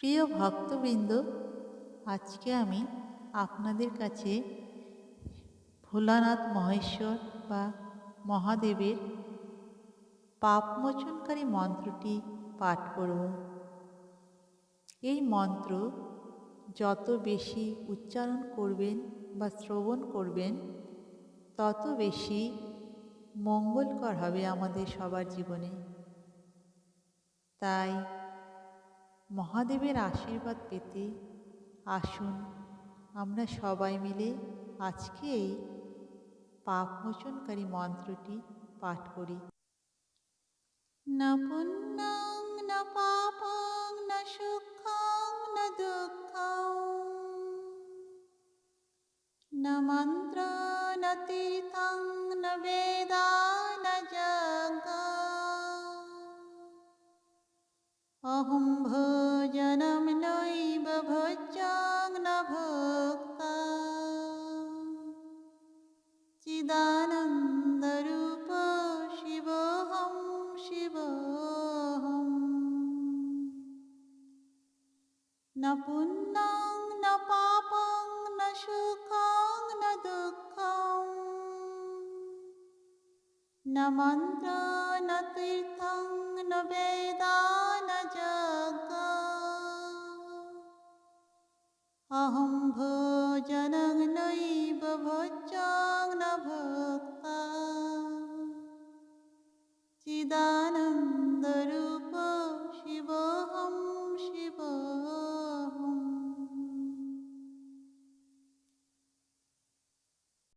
প্রিয় ভক্তবৃন্দ, আজকে আমি আপনাদের কাছে ভোলানাথ মহেশ্বর বা মহাদেবের পাপমোচনকারী মন্ত্রটি পাঠ করব। এই মন্ত্র যত বেশি উচ্চারণ করবেন বা শ্রবণ করবেন, তত বেশি মঙ্গলকর হবে আমাদের সবার জীবনে। তাই মহাদেবের আশীর্বাদ পেতে আসুন। আমরা সবাই মিলে আজকে এই পাপমোচনকারী মন্ত্রটি পাঠ করি। না পুণ্যং, না পাপং, না সুখং, না দুঃখং। না মন্ত্র, না তীর্থং, না বেদা। अहं भोजनं नैव न भोक्ता। चिदानन्दरूप शिवोऽहं शिवोऽहम् न पुण्यं, न पापं, न सुखांग न दुख। न मन्त्र, न तीर्थं न्दरूप शिव